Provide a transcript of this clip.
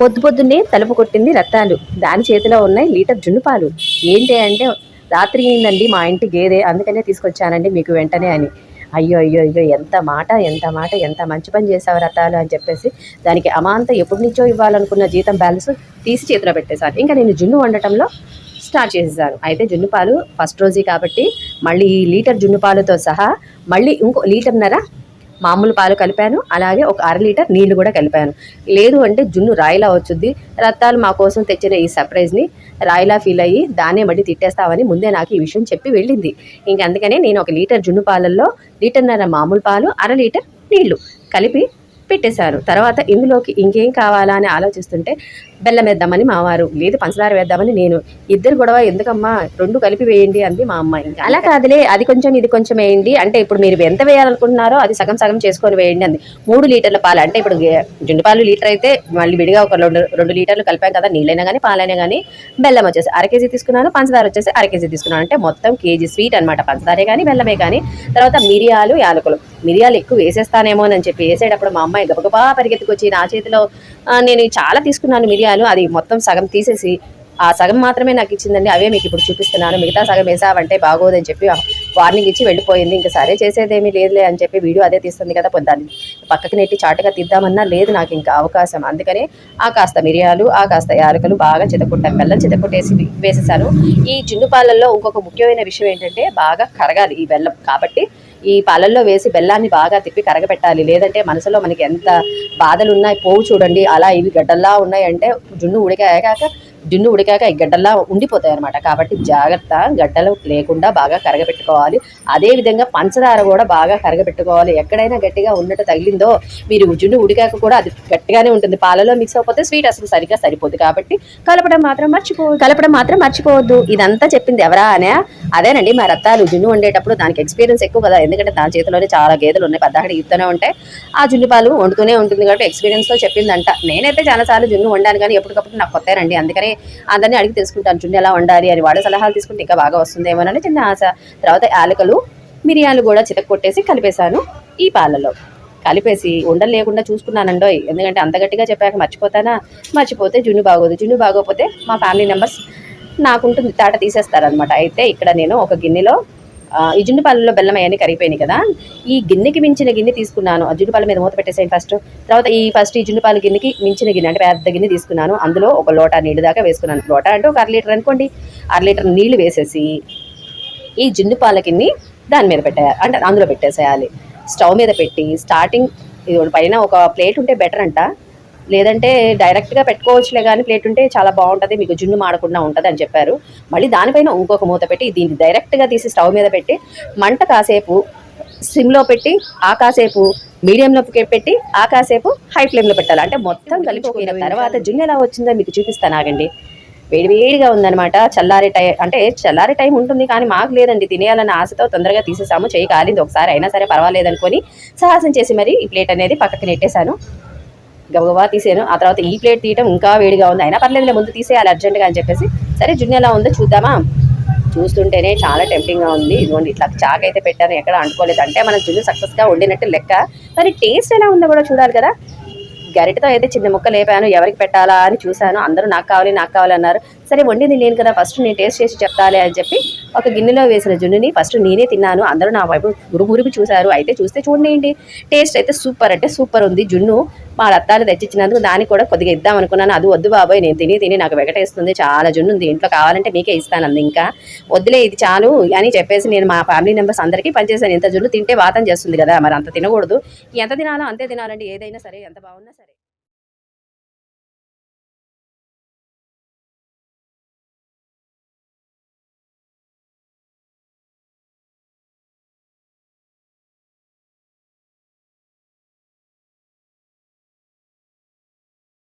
పొద్దు పొద్దున్నే తలుపు కొట్టింది రత్తాలు దాని చేతిలో ఉన్నాయి లీటర్ జున్నుపాలు. ఏంటి అంటే రాత్రి అయిందండి మా ఇంటి గేదె. అందుకనే తీసుకొచ్చానండి మీకు వెంటనే అని. అయ్యో అయ్యో అయ్యో ఎంత మాట ఎంత మాట ఎంత మంచి పని చేసావు రతాలు అని చెప్పేసి దానికి అమాంత ఎప్పటి నుంచో ఇవ్వాలనుకున్న జీతం బ్యాలెన్స్ తీసి చేతిలో పెట్టేశాను ఇంకా నేను జున్ను వండటంలో స్టార్ట్ చేసేసాను అయితే జున్ను పాలు ఫస్ట్ రోజే కాబట్టి మళ్ళీ ఈ లీటర్ జున్ను పాలుతో సహా మళ్ళీ ఇంకో లీటర్న్నర మామూలు పాలు కలిపాను అలాగే ఒక అర లీటర్ నీళ్ళు కూడా కలిపాను. లేదు అంటే జున్ను రాయిలా వచ్చుద్ది. రత్తాలు మా కోసం తెచ్చిన ఈ సర్ప్రైజ్ని రాయిలా ఫీల్ అయ్యి దాన్నే మళ్ళీ తిట్టేస్తావని ముందే నాకు ఈ విషయం చెప్పి వెళ్ళింది. ఇంక అందుకనే నేను ఒక లీటర్ జున్ను పాలల్లో లీటర్న్నర మామూలు పాలు అర లీటర్ నీళ్ళు కలిపి పెట్టేశారు. తర్వాత ఇందులోకి ఇంకేం కావాలా అని ఆలోచిస్తుంటే బెల్లం వేద్దామని మావారు లేదు పంచదార వేద్దామని నేను ఇద్దరు గొడవ ఎందుకమ్మా రెండు కలిపి వేయండి అంది మా అమ్మాయి ఇంకా. అలా కాదులే అది కొంచెం ఇది కొంచెం వేయండి అంటే ఇప్పుడు మీరు ఎంత వేయాలనుకుంటున్నారో అది సగం సగం చేసుకొని వేయండి అంది. మూడు లీటర్ల పాలు అంటే ఇప్పుడు జుండుపాలు జుండు పాలు లీటర్ అయితే మళ్ళీ విడిగా ఒక రెండు రెండు లీటర్లు కలిపాం కదా నీళ్ళైనా కానీ పాలైనా కానీ బెల్లం వచ్చేసి అర కేజీ తీసుకున్నాను పంచదార వచ్చేసి అర కేజీ తీసుకున్నాను. అంటే మొత్తం కేజీ స్వీట్ అనమాట పంచదారే కానీ బెల్లమే కానీ తర్వాత మిరియాలు యాలకులు. మిరియాలు ఎక్కువ వేసేస్తానేమో అని చెప్పి వేసేటప్పుడు మా అమ్మాయి గబగబా పరిగెత్తుకొచ్చి నా చేతిలో నేను చాలా తీసుకున్నాను మిరియాలు అది మొత్తం సగం తీసేసి ఆ సగం మాత్రమే నాకు ఇచ్చిందండి అవే మీకు ఇప్పుడు చూపిస్తున్నాను మిగతా సగం వేసావంటే బాగోదని చెప్పి వార్నింగ్ ఇచ్చి వెళ్ళిపోయింది. ఇంకా సరే చేసేదేమీ లేదులే అని చెప్పి వీడియో అదే తీస్తుంది కదా పొద్దున్న పక్కకి నెట్టి చాటుగా తీద్దామన్నా లేదు నాకు ఇంకా అవకాశం. అందుకనే ఆ కాస్త మిరియాలు ఆ కాస్త యాలకలు బాగా చితకుట్టాను బెల్లం చితకుట్టేసి వేసేసాను ఈ జున్ను పాలల్లో ఇంకొక ముఖ్యమైన విషయం ఏంటంటే బాగా కరగాలి ఈ బెల్లం. కాబట్టి ఈ పాలల్లో వేసి బెల్లాన్ని బాగా తిప్పి కరగబెట్టాలి లేదంటే మనసులో మనకి ఎంత బాధలు ఉన్నాయి పోవు చూడండి. అలా ఇవి గడ్డల్లా ఉన్నాయి అంటే జున్ను ఉడికాక జున్ను ఉడికాక ఈ గడ్డల్లా ఉండిపోతాయి అనమాట కాబట్టి జాగ్రత్త గడ్డలు లేకుండా బాగా కరగబెట్టుకోవాలి. అదే విధంగా పంచదార కూడా బాగా కరగబెట్టుకోవాలి. ఎక్కడైనా గట్టిగా ఉన్నట్టు తగిలిందో మీరు జున్ను ఉడికాక కూడా అది గట్టిగానే ఉంటుంది. పాలలో మిక్స్ అయిపోతే స్వీట్ అసలు సరిగ్గా సరిపోదు. కాబట్టి కలపడం మాత్రం మర్చిపోవద్దు కలపడం మాత్రం మర్చిపోవద్దు. ఇదంతా చెప్పింది ఎవరా అనే అదేనండి. మా రత్తాలు జున్ను వండేటప్పుడు దానికి ఎక్స్పీరియన్స్ ఎక్కువ కదా. ఎందుకంటే దాని చేతిలోనే చాలా గేదెలు ఉన్నాయి. పెద్దగా ఇస్తూనే ఉంటాయి. ఆ జున్ను పాలు వండుతూనే ఉంటుంది కాబట్టి ఎక్స్పీరియన్స్తో చెప్పిందంట. నేనైతే చాలాసార్లు జున్ను వండాను కానీ ఎప్పటికప్పుడు నాకు కొత్తారండి అందుకని అందరినీ అడిగి తెలుసుకుంటాను. జున్ను ఎలా వండాలి? అని వాడే సలహాలు తీసుకుంటే ఇంకా బాగా వస్తుందేమోనని చిన్న ఆశ. తర్వాత యాలకులు మిరియాలు కూడా చితక్కొట్టేసి కలిపేశాను ఈ పాలలో కలిపేసి ఉండలు లేకుండా చూసుకున్నానండో ఎందుకంటే అంత గట్టిగా చెప్పాక మర్చిపోతానా? మర్చిపోతే జున్ను బాగోదు. జున్ను బాగోకపోతే మా ఫ్యామిలీ మెంబర్స్ నాకుంటుంది తాట తీసేస్తారనమాట అయితే ఇక్కడ నేను ఒక గిన్నెలో ఈ జున్ను పాలలో బెల్లం అవన్నీ కరిగిపోయినాయి కదా. ఈ గిన్నెకి మించిన గిన్నె తీసుకున్నాను. ఆ జున్ను పాల మీద మూత పెట్టేసాను ఫస్ట్. తర్వాత ఈ ఫస్ట్ ఈ జున్ను పాల గిన్నెకి మించిన గిన్నె అంటే పెద్ద గిన్నె తీసుకున్నాను. అందులో ఒక లోటా నీళ్ళు దాకా వేసుకున్నాను. లోటా అంటే ఒక అర లీటర్ అనుకోండి. అర లీటర్ నీళ్ళు వేసేసి ఈ జున్ను పాల గిన్నె దాని మీద పెట్టేయాలి అంటే అందులో పెట్టేసేయాలి. స్టవ్ మీద పెట్టి స్టార్టింగ్ ఇది పైన ఒక ప్లేట్ ఉంటే బెటర్ అంట. లేదంటే డైరెక్ట్గా పెట్టుకోవచ్చులే కానీ ప్లేట్ ఉంటే చాలా బాగుంటుంది మీకు జున్ను మాడకుండా ఉంటుంది అని చెప్పారు. మళ్ళీ దానిపైన ఇంకొక మూత పెట్టి దీన్ని డైరెక్ట్గా తీసి స్టవ్ మీద పెట్టి మంట కాసేపు సిమ్లో పెట్టి ఆ కాసేపు మీడియంలో పెట్టి ఆ కాసేపు హై ఫ్లేమ్లో పెట్టాలి. అంటే మొత్తం కలిపిపోయిన తర్వాత జున్ను ఎలా వచ్చిందో మీకు చూపిస్తాను ఆగండి. వేడివేడిగా ఉందనమాట ఉందన్నమాట. చల్లారే టైం అంటే చల్లారే టైం ఉంటుంది కానీ మాకు లేదండి. తినేయాలన్న ఆశతో తొందరగా తీసేసాము. చేయి కాలింది. ఒకసారి అయినా సరే పర్వాలేదనుకొని సాహసం చేసి మరి ఈ ప్లేట్ అనేది పక్కకి నెట్టేశాను. గబగబా తీసాను ఆ తర్వాత ఈ ప్లేట్ తీయటం ఇంకా వేడిగా ఉంది. అయినా పర్లేదులే ముందు తీసేయాలి అర్జెంటుగా అని చెప్పేసి. సరే జున్ను ఎలా ఉందో చూద్దామా? చూస్తుంటేనే చాలా టెంప్టింగ్గా ఉంది. ఇదిగోండి ఇట్లా చాక్ అయితే పెట్టాను. ఎక్కడ అంటుకోలేదు. అంటే మనం జున్ను సక్సెస్గా వండినట్టు లెక్క. మరి టేస్ట్ ఎలా ఉందో కూడా చూడాలి కదా. గరిటతో అయితే చిన్న ముక్క లేపాను. ఎవరికి పెట్టాలా అని చూశాను. అందరూ నాకు కావాలి నాకు కావాలి అన్నారు. సరే వండింది నేను కదా. ఫస్ట్ నేను టేస్ట్ చేసి చెప్తాలి అని చెప్పి ఒక గిన్నెలో వేసిన జున్నుని ఫస్ట్ నేనే తిన్నాను. అందరూ నా వైపు గురుగురికి చూశారు. అయితే చూస్తే చూడండి టేస్ట్ అయితే సూపర్ అంటే సూపర్ ఉంది. జున్ను మా రత్తాలు తెచ్చిచ్చినందుకు దానికి కూడా కొద్దిగా ఇద్దాం అనుకున్నాను. అది వద్దు బాబాయ్ నేను తిని తిని నాకు వెగటేస్తుంది చాలా జున్ను ఉంది. ఇంట్లో కావాలంటే మీకే ఇస్తాను అంది ఇంకా. వద్దులే ఇది చాలు అని చెప్పేసి నేను మా ఫ్యామిలీ మెంబర్స్ అందరికీ పనిచేశాను. ఇంత జున్ను తింటే వాతం చేస్తుంది కదా. మరి అంత తినకూడదు. ఎంత తినాలో అంతే తినాలండి. ఏదైనా సరే ఎంత బాగున్నా సరే.